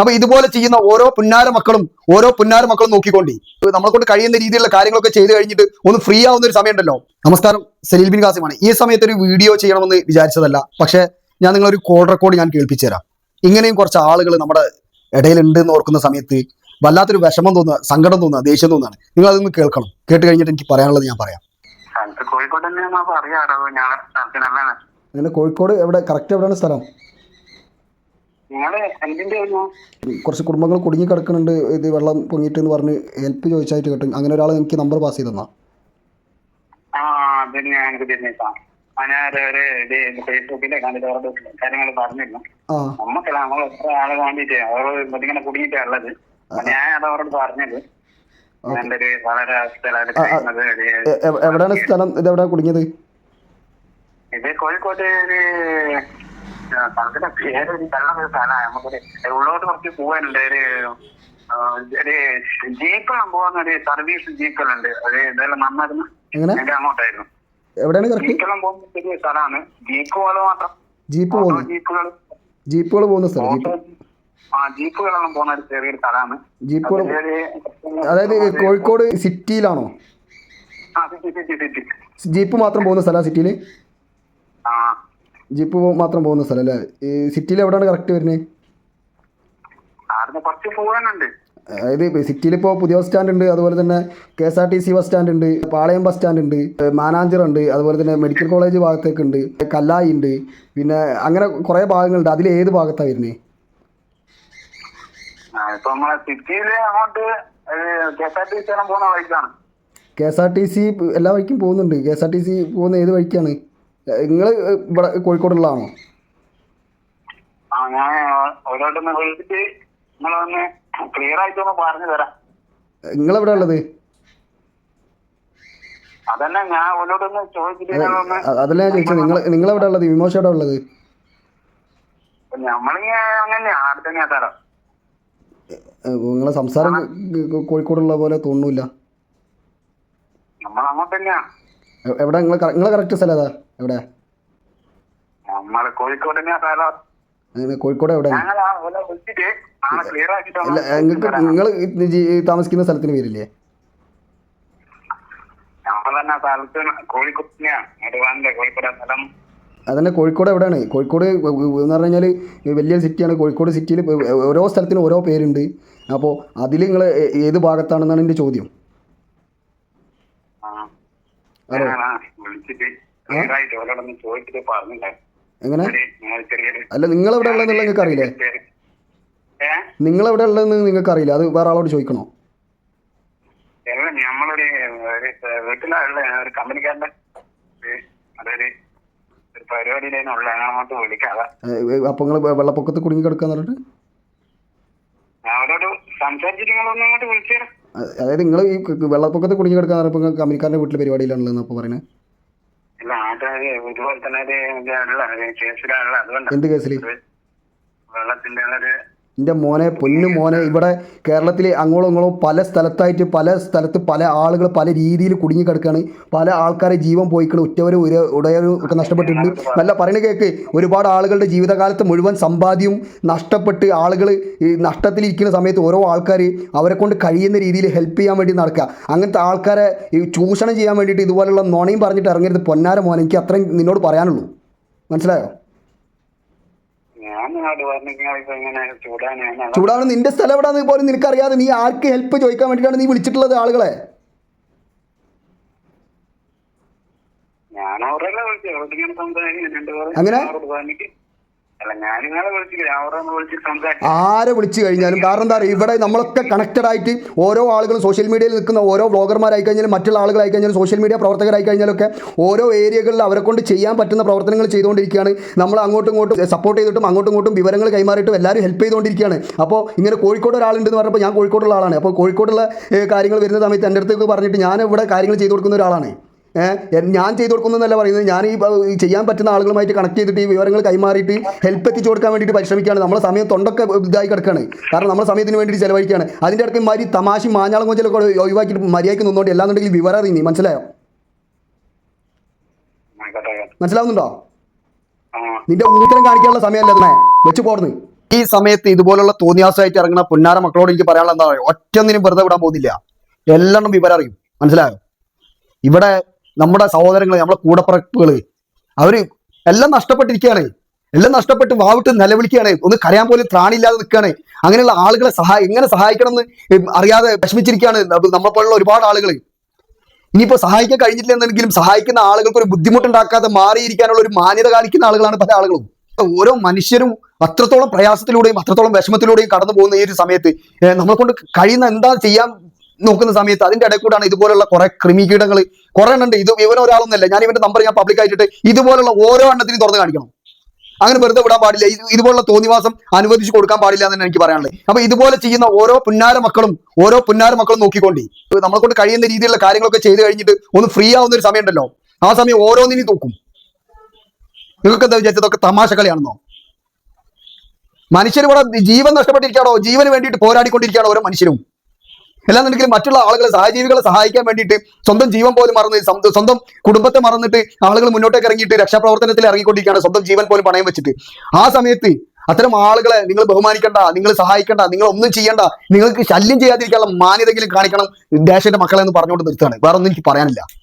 അപ്പൊ ഇതുപോലെ ചെയ്യുന്ന ഓരോ പുന്നാര മക്കളും ഓരോ പുന്നാര മക്കളും നോക്കിക്കൊണ്ടി. നമ്മളെ കൊണ്ട് കഴിയുന്ന രീതിയിലുള്ള കാര്യങ്ങളൊക്കെ ചെയ്തു കഴിഞ്ഞിട്ട് ഒന്ന് ഫ്രീ ആവുന്ന ഒരു സമയമുണ്ടല്ലോ. നമസ്കാരം സലീൽ ബിൻ കാസിമാണ് ഈ സമയത്ത് ഒരു വീഡിയോ ചെയ്യണമെന്ന് വിചാരിച്ചതല്ല. പക്ഷെ ഞാൻ നിങ്ങളൊരു കോൾ റെക്കോർഡ് ഞാൻ കേൾപ്പിച്ചു തരാം ഇങ്ങനെയും കുറച്ച് ആളുകൾ നമ്മുടെ ഇടയിലുണ്ട് എന്ന് ഓർക്കുന്ന സമയത്ത് വല്ലാത്തൊരു വിഷമം തോന്നുക സങ്കടം തോന്നുക ദേഷ്യം തോന്നുകയാണ്. നിങ്ങൾ അതൊന്ന് കേൾക്കണം. കേട്ട് കഴിഞ്ഞിട്ട് എനിക്ക് പറയാനുള്ളത് ഞാൻ പറയാം. കോഴിക്കോട് കോഴിക്കോട് എവിടെ കറക്റ്റ് എവിടെയാണ് സ്ഥലം? കുറച്ച് കുടുംബങ്ങൾ കുടുങ്ങി കിടക്കുന്നുണ്ട് ഇത് വെള്ളം പൊങ്ങിട്ട് എന്ന് പറഞ്ഞ് ഹെൽപ്പ് ചോദിച്ചായിട്ട് കേട്ടു അങ്ങനെ ഒരാൾ എനിക്ക് നമ്പർ പാസ് ചെയ്ത് തന്നാ. എവിടെയാണ് സ്ഥലം? ഇത് എവിടെ കുടുങ്ങിയത്? ഇത് കോഴിക്കോട് ഒരു ആ, സ്ഥലത്തിന്റെ പേര് ഒരു കള്ള ഒരു സ്ഥലമാണ്. നമുക്കൊരു ഉള്ളോട്ട് കുറച്ച് പോകാനുണ്ട് ഒരു ഒരു പോകുന്ന ഒരു സർവീസ് ജീപ്പെല്ലാം ഉണ്ട് അത് ഇതെല്ലാം നന്നായിരുന്നു. അങ്ങോട്ടായിരുന്നു. എവിടെയാണ് കറക്റ്റ് ജീപ്പെല്ലാം പോകുന്ന ചെറിയ സ്ഥലമാണ്. ജീപ്പ് പോലെ മാത്രം. ജീപ്പ് പോകുന്നു ജീപ്പുകൾ. ജീപ്പുകൾ പോകുന്ന സ്ഥലം ആ ജീപ്പുകളെല്ലാം പോകുന്ന ഒരു ചെറിയൊരു സ്ഥലമാണ്. ജീപ്പുകൾ അതായത് കോഴിക്കോട് സിറ്റിയിലാണോ. ജീപ്പ് മാത്രം പോകുന്ന സ്ഥലമാണ് സിറ്റിയിൽ ആ ജീപ്പ് മാത്രം പോകുന്ന സ്ഥലം അല്ലേ? ഈ സിറ്റിയിൽ എവിടെയാണ് കറക്റ്റ് വരുന്നത് അതായത് സിറ്റിയിൽ ഇപ്പോൾ പുതിയ ബസ് സ്റ്റാൻഡ് ഉണ്ട് അതുപോലെ തന്നെ K S R T C bus stand ഉണ്ട് പാളയം ബസ് സ്റ്റാൻഡ് ഉണ്ട് മാനാഞ്ചർ ഉണ്ട് അതുപോലെ തന്നെ മെഡിക്കൽ കോളേജ് ഭാഗത്തേക്ക് ഉണ്ട് കല്ലായി ഉണ്ട് പിന്നെ അങ്ങനെ കുറേ ഭാഗങ്ങളുണ്ട്. അതിൽ ഏത് ഭാഗത്താണ് വരുന്നത് K S R T C എല്ലാ വഴിക്കും പോകുന്നുണ്ട്. K S R T C പോകുന്ന ഏത് വഴിക്കാണ്? നിങ്ങൾ ഇവിടെ കോഴിക്കോടുള്ളതാണോ? ആ ഞാൻ ഓരോട്ടൊന്ന് വിളിച്ചിട്ട് നിങ്ങളൊന്ന് ക്ലിയർ ആയിട്ടൊന്ന് പറഞ്ഞു തരാം. നിങ്ങളെവിടെ ഉള്ളത്? അതന്നെ ഞാൻ ഓരോടൊന്ന് ചോദിച്ചിട്ട് അതല്ല ഞാൻ ചോദിച്ചത്. നിങ്ങൾ എവിടെ ഉള്ളത്? വിമോശ എവിടെ ഉള്ളത്? നിങ്ങളെ സംസാരം കോഴിക്കോട് ഉള്ള കോഴിക്കോടുള്ള പോലെ അങ്ങോട്ട് എവിടെ? നിങ്ങൾ നിങ്ങളെ കറക്റ്റ് സ്ഥലം ഏതാ? എവിടെ? കോഴിക്കോട് എവിടെ? അല്ല നിങ്ങൾക്ക് നിങ്ങൾ താമസിക്കുന്ന സ്ഥലത്തിന് പേരില്ലേ? അതന്നെ കോഴിക്കോട് എവിടെയാണ്? കോഴിക്കോട് എന്ന് പറഞ്ഞു കഴിഞ്ഞാൽ വലിയ സിറ്റിയാണ് കോഴിക്കോട് സിറ്റിയിൽ ഓരോ സ്ഥലത്തിനും ഓരോ പേരുണ്ട്. അപ്പോൾ അതിൽ നിങ്ങൾ ഏത് ഭാഗത്താണെന്നാണ് എന്റെ ചോദ്യം? ആ. എങ്ങനെ? അല്ല നിങ്ങൾ എവിടെ ഉള്ളതെന്നുള്ള നിങ്ങൾക്ക് അറിയില്ലേ നിങ്ങൾ എവിടെ ഉള്ളതെന്ന് നിങ്ങൾക്ക് അറിയില്ല അത് വേറെ ആളോട് ചോദിക്കണോ? നമ്മളൊരു വീട്ടിലുള്ള ഒരു കമ്പനിക്കാരന്റെ അപ്പോൾ നിങ്ങൾ വെള്ളപ്പൊക്കത്ത് കുടുങ്ങി കിടക്കാന്ന് പറഞ്ഞിട്ട്? അതായത് നിങ്ങൾ ഈ വെള്ളപ്പൊക്കത്ത് കുടുങ്ങി കിടക്കാന്ന് പറഞ്ഞപ്പോൾ കമ്പനിക്കാരന്റെ വീട്ടിലെ വീട്ടിൽ പരിപാടിയിലാണല്ലോ പറയുന്നത് ഇതുപോലെ തന്നെ ഒരു ഇതുള്ള ഒരു കേസിലുള്ള അതുകൊണ്ട്. എന്ത് കേസിൽ വെള്ളത്തിന്റെ ഒരു എന്റെ മോനെ പൊന്നു മോനെ ഇവിടെ കേരളത്തിൽ അങ്ങോളം ഇങ്ങോളം പല സ്ഥലത്തായിട്ട് പല സ്ഥലത്ത് പല ആളുകൾ പല രീതിയിൽ കുടുങ്ങി കിടക്കുകയാണ് പല ആൾക്കാരെ ജീവൻ പോയിക്കണം. ഒരു ഉടയവരും ഒക്കെ നഷ്ടപ്പെട്ടിട്ടുണ്ട്. നല്ല പറയുന്ന കേക്ക് ഒരുപാട് ആളുകളുടെ ജീവിതകാലത്ത് മുഴുവൻ സമ്പാദ്യവും നഷ്ടപ്പെട്ട് ആളുകൾ നഷ്ടത്തിലിരിക്കുന്ന സമയത്ത് ഓരോ ആൾക്കാർ അവരെ കൊണ്ട് കഴിയുന്ന രീതിയിൽ ഹെൽപ്പ് ചെയ്യാൻ വേണ്ടി നടക്കുക അങ്ങനത്തെ ആൾക്കാരെ ചൂഷണം ചെയ്യാൻ വേണ്ടിയിട്ട് ഇതുപോലുള്ള നുണയും പറഞ്ഞിട്ട് ഇറങ്ങരുത്. പൊന്നാര മോനെ എനിക്ക് അത്രയും നിന്നോട് പറയാനുള്ളൂ. മനസ്സിലായോ ഞാൻ നിങ്ങളോട് പറഞ്ഞു ഇപ്പൊ ഇങ്ങനെ ചൂടാനാണ് ചൂടാണ്. നിന്റെ സ്ഥലം എവിടെ പോലും നിനക്കറിയാതെ നീ ആർക്ക് ഹെൽപ്പ് ചോദിക്കാൻ വേണ്ടിട്ടാണ് നീ വിളിച്ചിട്ടുള്ളത് ആളുകളെ? അങ്ങനെ? ആരെ വിളിച്ചു കഴിഞ്ഞാലും കാരണം എന്താ പറയുക ഇവിടെ നമ്മളൊക്കെ കണക്റ്റഡ് ആയിട്ട് ഓരോ ആളുകളും സോഷ്യൽ മീഡിയയിൽ നിൽക്കുന്ന ഓരോ ബ്ലോഗർമാരായി കഴിഞ്ഞാലും മറ്റുള്ള ആളുകളായി കഴിഞ്ഞാലും സോഷ്യൽ മീഡിയ പ്രവർത്തകരായി കഴിഞ്ഞാലൊക്കെ ഓരോ ഏരിയകളിൽ അവരെ കൊണ്ട് ചെയ്യാൻ പറ്റുന്ന പ്രവർത്തനങ്ങൾ ചെയ്തുകൊണ്ടിരിക്കുകയാണ്. നമ്മൾ അങ്ങോട്ടും ഇങ്ങോട്ടും സപ്പോർട്ട് ചെയ്തിട്ടും അങ്ങോട്ടും ഇങ്ങോട്ടും വിവരങ്ങൾ കൈമാറിയിട്ടും എല്ലാവരും ഹെൽപ്പ് ചെയ്തുകൊണ്ടിരിക്കുകയാണ്. അപ്പോൾ ഇങ്ങനെ കോഴിക്കോട് ഒരാളുണ്ടെന്ന് പറഞ്ഞപ്പോൾ ഞാൻ കോഴിക്കോടുള്ള ആളാണ്. അപ്പോൾ കോഴിക്കോടുള്ള കാര്യങ്ങൾ വരുന്ന സമയത്ത് എന്റെ അടുത്തേക്ക് പറഞ്ഞിട്ട് ഞാൻ ഇവിടെ കാര്യങ്ങൾ ചെയ്തു കൊടുക്കുന്ന ഒരാളാണ്. ഞാൻ ചെയ്തു കൊടുക്കുന്നതല്ല പറയുന്നത്. ഞാൻ ഈ ചെയ്യാൻ പറ്റുന്ന ആളുകളുമായിട്ട് കണക്ട് ചെയ്തിട്ട് ഈ വിവരങ്ങൾ കൈമാറിയിട്ട് ഹെൽപ്പ് എത്തിച്ചു കൊടുക്കാൻ വേണ്ടിയിട്ട് പരിശ്രമിക്കുകയാണ്. നമ്മളെ സമയം തൊണ്ടൊക്കെ ഇതായി കിടക്കുകയാണ്. കാരണം നമ്മുടെ സമയത്തിന് വേണ്ടിയിട്ട് ചിലവഴിക്കുകയാണ്. അതിന്റെ ഇടയ്ക്ക് മാതിരി തമാശ മാഞ്ഞാളം കൊഞ്ചലൊക്കെ ഒഴിവാക്കിയിട്ട് മര്യാദയ്ക്ക് എല്ലാം എല്ലാന്നുണ്ടെങ്കിൽ വിവരം അറിയുന്നേ മനസ്സിലായോ. മനസ്സിലാവുന്നുണ്ടോ? നിന്റെ ഉത്തരം കാണിക്കാനുള്ള സമയമല്ല അതിനെ? വെച്ച് പോർന്ന് ഈ സമയത്ത് ഇതുപോലുള്ള തോന്നിയാസമായിട്ട് ഇറങ്ങുന്ന പുന്നാര മക്കളോട് എനിക്ക് പറയാനുള്ള എന്താ പറയുക ഒറ്റൊന്നിനും വെറുതെ വിടാൻ പോകുന്നില്ല. എല്ലാം വിവരം അറിയും. മനസ്സിലായോ? ഇവിടെ നമ്മുടെ സഹോദരങ്ങൾ നമ്മുടെ കൂടപ്പറപ്പുകൾ അവർ എല്ലാം നഷ്ടപ്പെട്ടിരിക്കുകയാണ്. എല്ലാം നഷ്ടപ്പെട്ട് വാവിട്ട് നിലവിളിക്കുകയാണ്. ഒന്ന് കരയാൻ പോലും ത്രാണില്ലാതെ നിൽക്കുകയാണ്. അങ്ങനെയുള്ള ആളുകളെ സഹായ എങ്ങനെ സഹായിക്കണം എന്ന് അറിയാതെ വിഷമിച്ചിരിക്കുകയാണ് നമ്മളെ പോലുള്ള ഒരുപാട് ആളുകൾ ഇനിയിപ്പോൾ സഹായിക്കാൻ കഴിഞ്ഞിട്ടില്ല എന്നെങ്കിലും സഹായിക്കുന്ന ആളുകൾക്ക് ഒരു ബുദ്ധിമുട്ടുണ്ടാക്കാതെ മാറിയിരിക്കാനുള്ള ഒരു മാന്യത കാണിക്കുന്ന ആളുകളാണ് പല ആളുകളും. ഓരോ മനുഷ്യരും അത്രത്തോളം പ്രയാസത്തിലൂടെയും അത്രത്തോളം വിഷമത്തിലൂടെയും കടന്നു പോകുന്ന ഈ ഒരു സമയത്ത് നമ്മളെ കൊണ്ട് കഴിയുന്ന എന്താ ചെയ്യാൻ നോക്കുന്ന സമയത്ത് അതിന്റെ ഇടയിൽ കൂടാണ് ഇതുപോലുള്ള കുറെ കൃമികീടങ്ങൾ കുറെ എണ്ണുണ്ട്. ഇത് ഇവൻ ഒരാളൊന്നല്ല ഞാൻ ഇവന്റെ നമ്പർ ഞാൻ പബ്ലിക് ആയിട്ടിട്ട് ഇതുപോലുള്ള ഓരോ എണ്ണത്തിനും തുറന്ന് കാണിക്കണം. അങ്ങനെ വെറുതെ വിടാൻ പാടില്ല. ഇത് ഇതുപോലുള്ള തോന്നിവാസം അനുവദിച്ചു കൊടുക്കാൻ പാടില്ല എന്ന് എനിക്ക് പറയാനുള്ളത്. അപ്പൊ ഇതുപോലെ ചെയ്യുന്ന ഓരോ പുന്നാര മക്കളും ഓരോ പുന്നാര മക്കളും നോക്കിക്കൊണ്ടി നമ്മളെ കൊണ്ട് കഴിയുന്ന രീതിയിലുള്ള കാര്യങ്ങളൊക്കെ ചെയ്ത് കഴിഞ്ഞിട്ട് ഒന്ന് ഫ്രീ ആവുന്ന ഒരു സമയം ഉണ്ടല്ലോ ആ സമയം ഓരോന്നിനും തൂക്കും നിങ്ങൾക്ക് എന്താ വിചാരിച്ചതൊക്കെ തമാശ കളിയാണെന്നോ? മനുഷ്യർ ഇവിടെ ജീവൻ നഷ്ടപ്പെട്ടിരിക്കുകയാണോ? ജീവന് വേണ്ടിയിട്ട് പോരാടിക്കൊണ്ടിരിക്കുകയാണോ ഓരോ മനുഷ്യരും. അല്ലാന്നുണ്ടെങ്കിൽ മറ്റുള്ള ആളുകളെ സഹജീവികളെ സഹായിക്കാൻ വേണ്ടിയിട്ട് സ്വന്തം ജീവൻ പോലും മറന്ന് സ്വന്തം- കുടുംബത്തെ മറന്നിട്ട് ആളുകൾ മുന്നോട്ടേക്ക് ഇറങ്ങിയിട്ട് രക്ഷാപ്രവർത്തനത്തിൽ ഇറങ്ങിക്കൊണ്ടിരിക്കുകയാണ്. സ്വന്തം ജീവൻ പോലും പണയം വെച്ചിട്ട്. ആ സമയത്ത് അത്തരം ആളുകളെ നിങ്ങൾ ബഹുമാനിക്കണ്ട നിങ്ങൾ സഹായിക്കണ്ട നിങ്ങൾ ഒന്നും ചെയ്യണ്ട നിങ്ങൾക്ക് ശല്യം ചെയ്യാതിരിക്കാനുള്ള മാന്യതെങ്കിലും കാണിക്കണം ദേശത്തിന്റെ മക്കളെ എന്ന് പറഞ്ഞുകൊണ്ട് നിർത്തുകയാണ്. വേറെ ഒന്നും എനിക്ക് പറയാനില്ല.